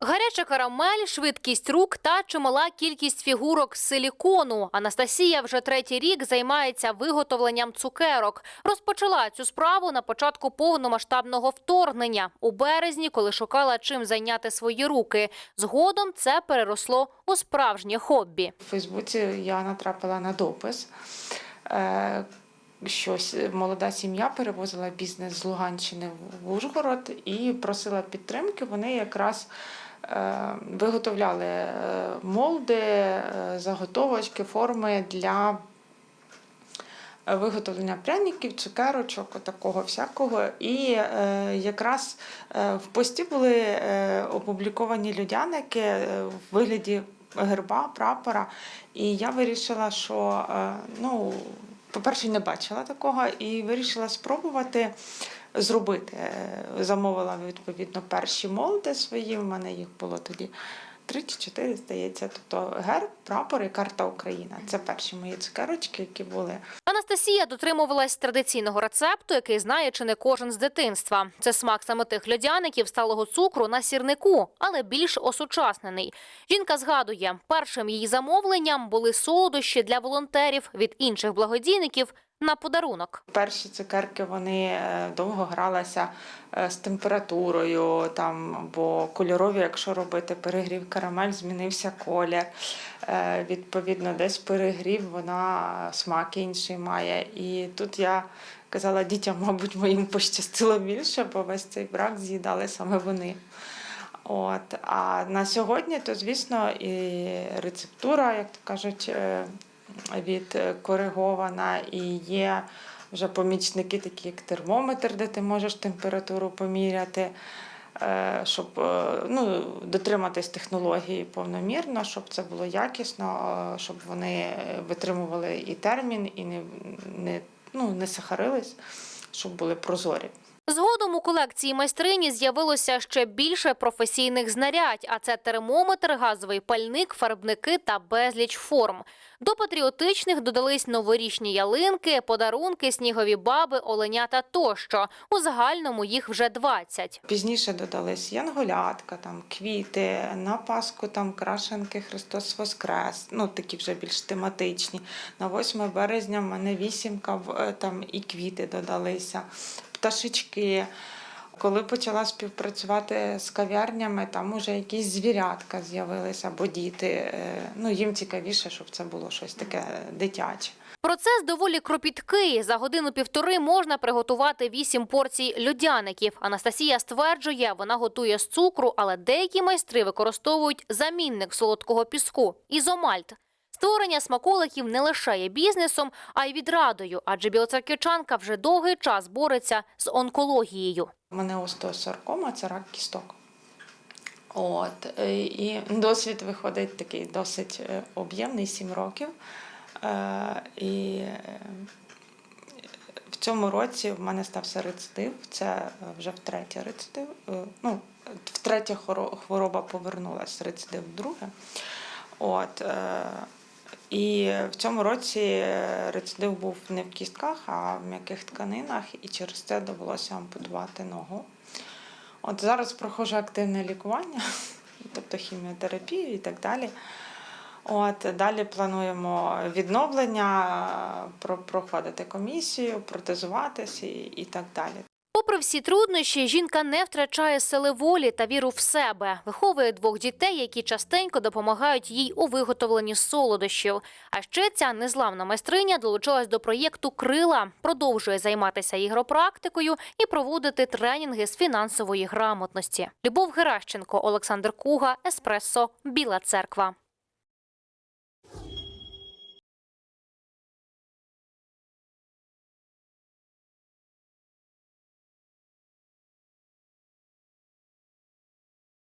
Гаряча карамель, швидкість рук та чимала кількість фігурок з силікону. Анастасія вже третій рік займається виготовленням цукерок. Розпочала цю справу на початку повномасштабного вторгнення у березні, коли шукала чим зайняти свої руки. Згодом це переросло у справжнє хобі. У Фейсбуці я натрапила на допис. е, Щось молода сім'я перевозила бізнес з Луганщини в Ужгород і просила підтримки. Вони якраз виготовляли е, молди, е, заготовочки, форми для виготовлення пряників, цукерочок, такого всякого. І е, якраз е, в пості були е, опубліковані людяники е, в вигляді герба, прапора. І я вирішила, що е, ну, по-перше, не бачила такого, і вирішила спробувати зробити. Е, Замовила відповідно перші молди свої. У мене їх було тоді. Три чи чотири, здається. Тобто герб, прапор і карта Україна. Це перші мої цукерочки, які були. Анастасія дотримувалась традиційного рецепту, який знає чи не кожен з дитинства. Це смак саме тих льодяників сталого цукру на сірнику, але більш осучаснений. Жінка згадує, першим її замовленням були солодощі для волонтерів від інших благодійників на подарунок. Перші цукерки вони е, довго гралися е, з температурою, там, бо кольорові, якщо робити перегрів карамель, змінився колір. Е, Відповідно, десь перегрів, вона смак інший має. І тут я казала дітям, мабуть, моїм пощастило більше, бо весь цей брак з'їдали саме вони. От. А на сьогодні, то звісно, і рецептура, як то кажуть, відкоригована, і є вже помічники, такі як термометр, де ти можеш температуру поміряти, е, щоб е, ну, дотриматись технології повномірно, щоб це було якісно, е, щоб вони витримували і термін, і не, не, ну, не сахарились, щоб були прозорі. Згодом у колекції майстрині з'явилося ще більше професійних знарядь, а це термометр, газовий пальник, фарбники та безліч форм. До патріотичних додались новорічні ялинки, подарунки, снігові баби, оленята тощо. У загальному їх вже 20. Пізніше додались янголятка, там квіти, на Пасху там крашенки Христос Воскрес, ну такі вже більш тематичні. На 8 березня в мене вісімка е, там і квіти додалися, пташечки. Коли почала співпрацювати з кав'ярнями, там уже якісь звірятка з'явилися, бо діти. е, Ну їм цікавіше, щоб це було щось таке дитяче. Процес доволі кропіткий. За годину-півтори можна приготувати вісім порцій льодяників. Анастасія стверджує, вона готує з цукру, але деякі майстри використовують замінник солодкого піску – ізомальт. Створення смаколиків не лише є бізнесом, а й відрадою, адже білоцерківчанка вже довгий час бореться з онкологією. У мене остеосаркома це рак кісток. От, е, і досвід виходить такий досить е, об'ємний, 7 років. Е, І в цьому році в мене стався рецидив. Це вже втретє рецидив. Ну, втретє хвороба повернулася, рецидив вдруге. От, і в цьому році е, рецидив був не в кістках, а в м'яких тканинах, і через це довелося ампутувати ногу. От зараз проходжу активне лікування, тобто хіміотерапію і так далі. От далі плануємо відновлення, проходити комісію, протезуватись і, і так далі. Попри всі труднощі, жінка не втрачає сили волі та віру в себе. Виховує двох дітей, які частенько допомагають їй у виготовленні солодощів. А ще ця незламна майстриня долучилась до проєкту Крила, продовжує займатися ігропрактикою і проводити тренінги з фінансової грамотності. Любов Геращенко, Олександр Куга, Еспресо, Біла Церква.